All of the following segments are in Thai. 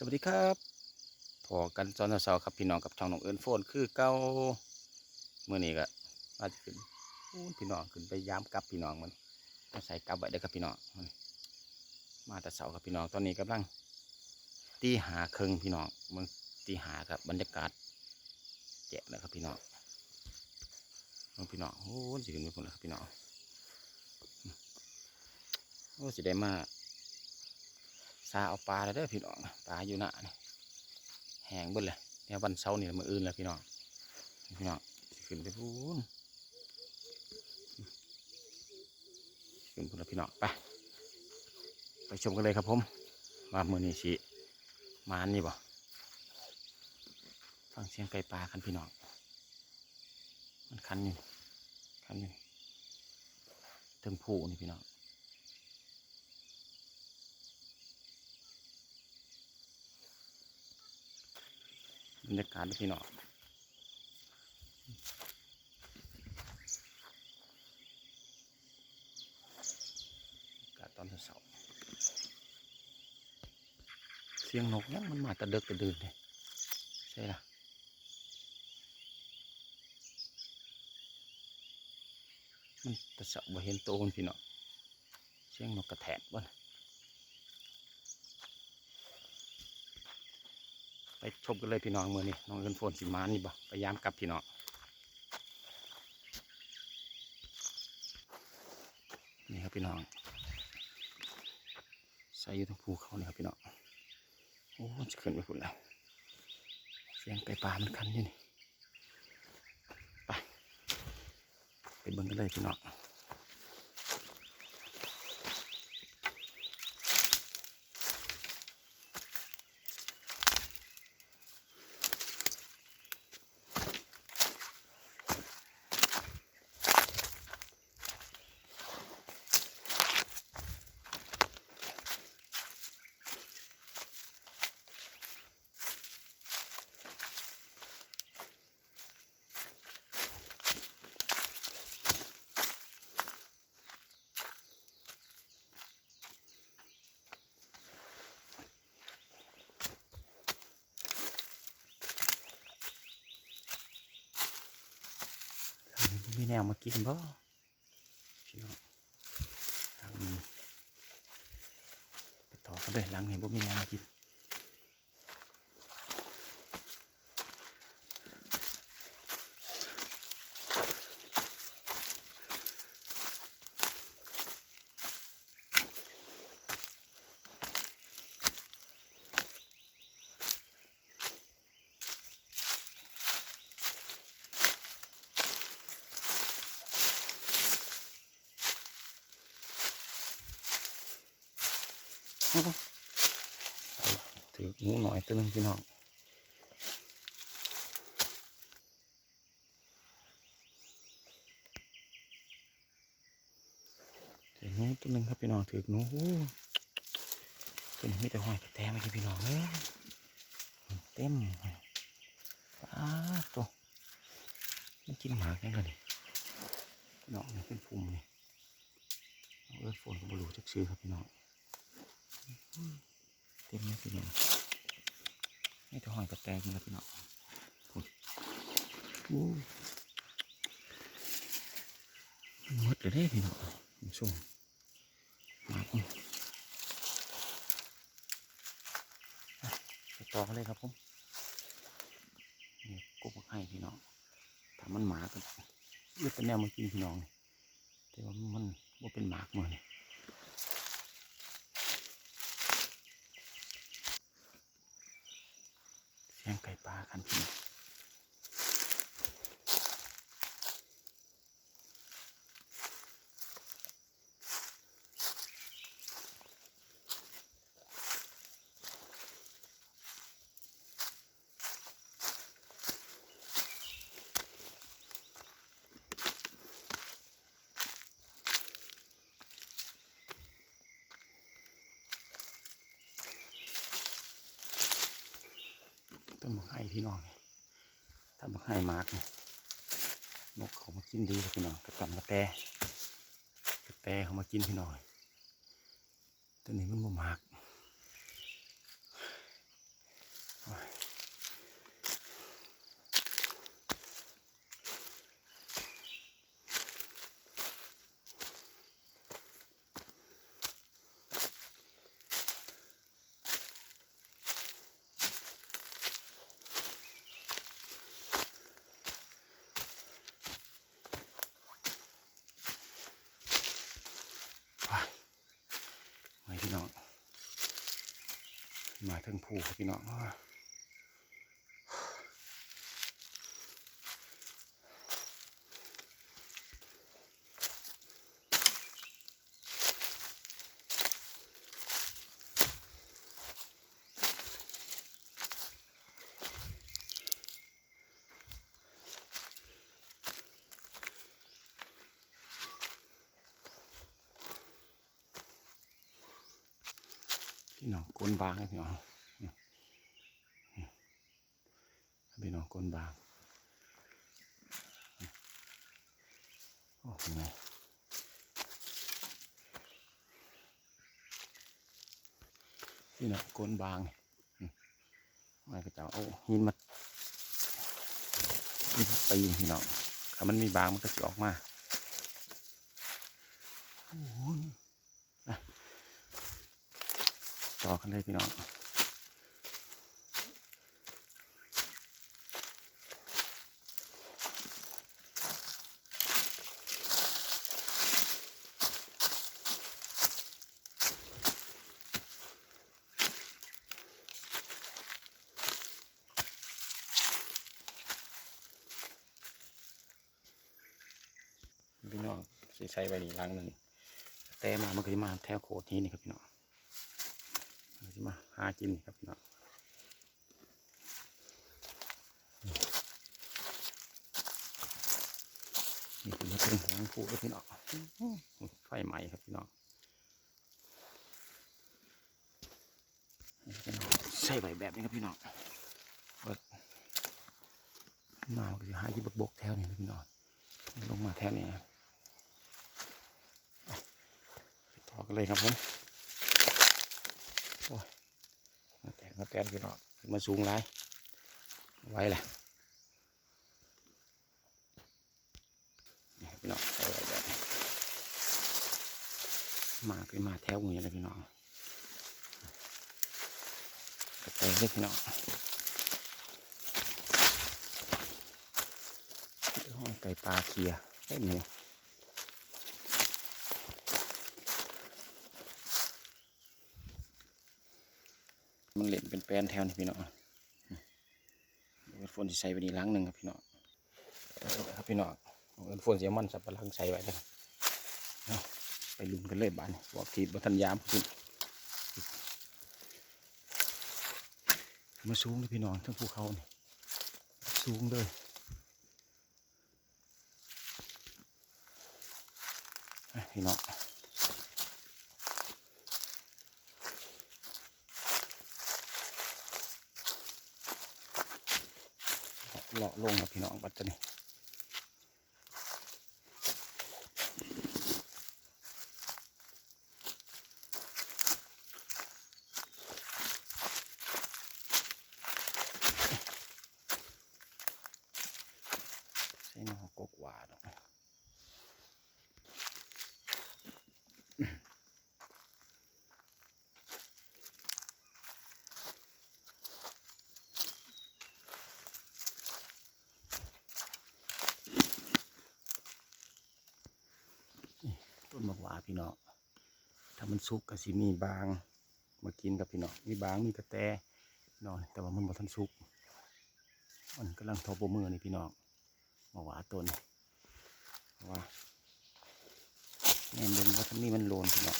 สวัสดีครับพอกันจอนเสาครับพี่น้องกับช่องน้องเอิญโฟนคือเก้าเมื่อนี้ก็อาจจะขึ้นพี่น้องขึ้นไปยามกลับพี่น้องมันมาใส่กับไว้เด้อครับพี่น้องมันมาแต่เสาครับพี่น้องตอนนี้กำลังตีหาเครึ่งพี่น้องมืองตีหาครับบรรยากาศแจ๋เลยครับพี่น้องมืองพี่น้องโอ้สิขึ้นไปพุ่นแล้วครับพี่น้องโอ้สิได้มาก ซาเอาปลาแล้วเด้อพี่น้องปลาอยู่หน้านี่แห้งเบิดเลยเนี่ยวันเสาร์นี่มืออื่นแล้วพี่น้องพี่น้องขึ้นไปพูนขึ้นพูนแล้วพี่น้องไปไปชมกันเลยครับผมว่ามือนี้สิมานี่บ่ฟังเสียงไก่ปลากันพี่น้องมันคันอยู่คันอยู่เทิงผูนี่พี่น้อง บรรยากาศพี่น้องกาศตอนเช้าเสียงนกยังมันมาแตะเดึกแตะดื่นเลยใช่ละมันตะเสาบ่เห็นโตมันพี่น้องเสียงนกกระแทกบ่นะ ไปชมกันเลยพี่น้องมือนี่น้องเอินโฟนสิมานี่บ่พยายามกลับพี่น้องนี่ครับพี่น้องใส่อยู่ตรงภูเขาเนี่ยครับพี่น้องโอ้จะขึ้นไปพุ่นแล้วเสียงไก่ป่ามันคันอยู่นี่ไปไปเบิ่งกันเลยพี่น้อง มีแนวมากินบ่พี่น้องทางนี้ไปต่อกันเลยหลังนี้บ่มีแนวมากิน ถืองูหน่อยตัวนึงพี่น้องถืองูตัวนึงครับพี่น้องถืองูโอ้ตัวนี้มีแต่ห้อยแต่แต้มครับพี่น้องเอ้ยเต็มอ้าตัวมันกินหมากยังไงนี่พี่น้องเป็นภูมินี่เอาเอิร์ธโฟนกับบลูจักซื้อครับพี่น้อง เต็มเลยพี่น้องนี่จะห้อยกระแตจริงครับพี่น้องโอ้หมดเลยพี่น้องผมส่งมาพุ่นอะไปต่อกันเลยครับผมนี่กบให้พี่น้องถ้ามันหมาก็เลือดเป็นแนวมากินพี่น้องแต่ว่ามันว่าเป็นหมากมือนี่ย งไก่ปลากันพี่ ให้พี่น้องถ้ามะไห้มากนี่นกเขามากินดีพี่น้องกระตำกระแตกระแตเขามากินพี่น้องตัวนี้มันบ่มาก มาถึงผู้พี่น้อง พี่น้องก้นบางพี่น้องพี่น้องก้นบางโอ้โหพี่น้องก้นบางมันก็จะเอาหินมาหินมาตีพี่น้องถ้ามันมีบางมันก็จะออกมาโอ้โห ต่อกันเลยพี่น้องพี่น้องสิใช้ไว้นี่ลังหนึ่งแต่มามันก็จะมาแถวโคดนี้นี่ครับพี่น้อง เราจะมาหากินนี่ครับพี่น้องนี่คือมาเป็นหางผูด้วยพี่น้องไฟไหม้ครับพี่น้องนี่พี่น้องใส่ใบแบบนี้ครับพี่น้องเบิดมาก็จะหาที่บกๆแถวนี้นะพี่น้องลงมาแถวนี้นะไปต่อกันเลยครับผม มาแตกมาแตกพี่น้องมาสูงไรไว้แหละพี่น้องเอาไว้แบบมาไปมาแถวมือเลยพี่น้องกระแตกเลยพี่น้องห้องไก่ปลาเคียเอ้ยหนู มันเล่นเป็นแปลนแถวนี่พี่น้องเดี๋ยวฝนจะใส่ไปนี่ล้างหนึ่งครับพี่น้องครับพี่น้องเอาเงินฝนเสียมันสับปะหลังใส่ไว้เลยไปลุ้นกันเลยบ้านนี่บอกทีบัทันยามขึ้นมาสูงเลยพี่น้องทั้งภูเขานี่สูงเลยพี่น้อง เลาะลงกับพี่น้องปัตตานีใส่หนอกกหวาดอกต้ นมะหวาพี่น้องถ้ามันสุกก็สิมีบาง มากินกับพี่น้องมีบางมีกระแตนองแต่ว่ามันบ่ทันสุก มันกำลังทอปมือนี่พี่น้องมาหวาต้นว่าแม่นเบิ่งว่าทั้งนี้มันโลนพี่น้อง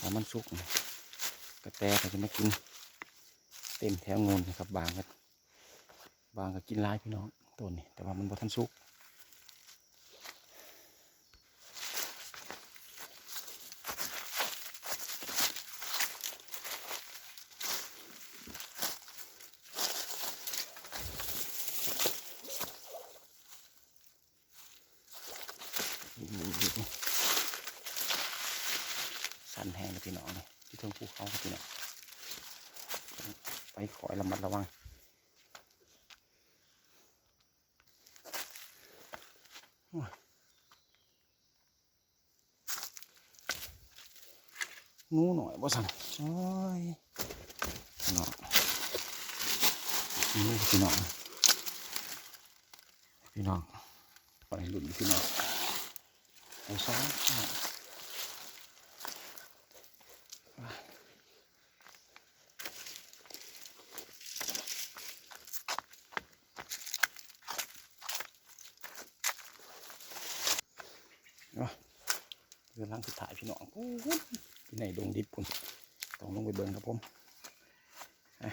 ถ้ามันสุกกระแตก็จะมากิน เต็มแถวงูนนะครับบางก็บางก็กินหลายพี่น้องต้นนี่แต่ว่ามันบ่ทันสุก สันแห้งเลยพี่น้องนี่ที่เทิงภูเขาครับพี่น้องไปขอยระมัดระวังงูหน่อยบ่สั่นโอ้ยเนาะงูพี่น้องพี่น้องไปหลุนพี่น้อง หนึ่งสองเรือล่างสุดท้ายพี่น้องโอ้ยที่ไหนดงดิบคุณต้องลงไปเบิ่งครับผมอะ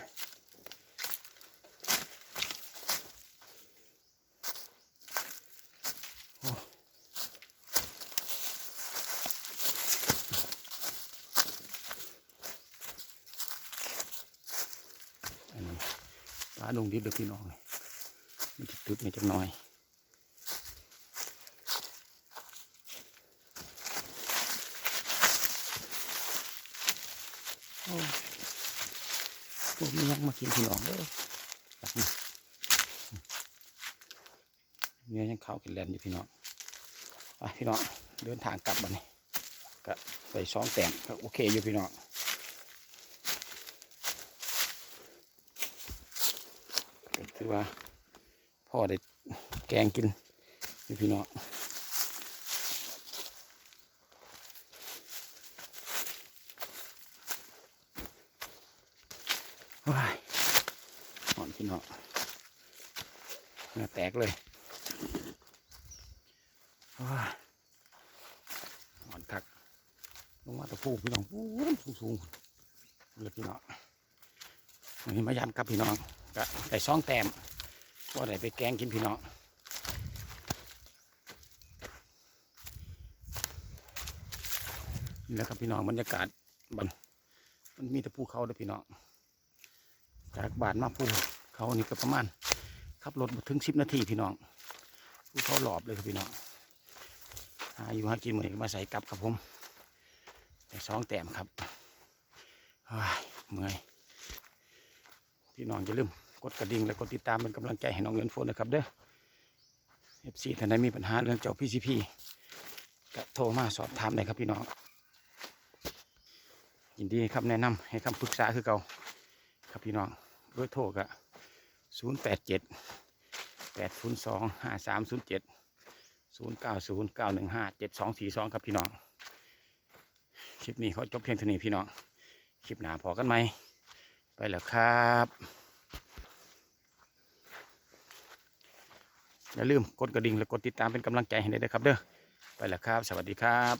ลงดิบเด้อพี่น้องมันจะตึกนี่จักหน่อยโอ้พวกนี้ยังมากินพี่น้องเด้อแบบนี้เนี่ยยังเข้ากินแลนอยู่พี่น้องไปพี่น้องเดินทางกลับบันนี้ก็ไปซ้อมแต่งก็โอเคอยู่พี่น้อง ถือว่าพ่อได้แกงกินอยู่พี่น้องว้ายหอนพี่น้องเหงื่อแตกเลยว้ายหอนคักลงมาตะพูพี่น้องสูงสูงเลยพี่น้องนนี้มายามกับพี่น้อง ก็ได้ซองแต้มว่าได้ไปแกงกินพี่น้องนี่แหละครับพี่น้องบรรยากาศบันมันมีแต่ภูเขาเด้อพี่น้องจากบานมาภูเขานี่ก็ประมาณขับรถมาถึงสิบนาทีพี่น้องภูเขาหลอบเลยครับพี่น้องหาอยู่หากินเหมือนมาใส่กลับครับผมแต่สองแต้มครับเฮ้ยเมื่อยพี่น้องอย่าลืม กดกระดิ่งและกดติดตามเป็นกำลังใจให้น้องเงินโฟนนะครับเด้อเอฟซีท่านใดมีปัญหาเรื่องเจ้าพีซีพีก็โทรมาสอบถามได้ครับพี่น้อง ยินดีครับแนะนำให้คำปรึกษาคือเก่าครับพี่น้องเบอร์โทรก็ศูนย์แปดเจ็ดแปดศูนย์สองห้าสามศูนย์เจ็ดศูนย์เก้าศูนย์เก้าหนึ่งห้าเจ็ดสองสี่สองครับพี่น้อง คลิปนี้เขาจบเพียงเท่านี้พี่น้อง คลิปหนาพอกันไหม ไปแล้วครับ อย่าลืมกดกระดิ่งและกดติดตามเป็นกำลังใจให้ด้วยครับเด้อไปแล้วครับ สวัสดีครับ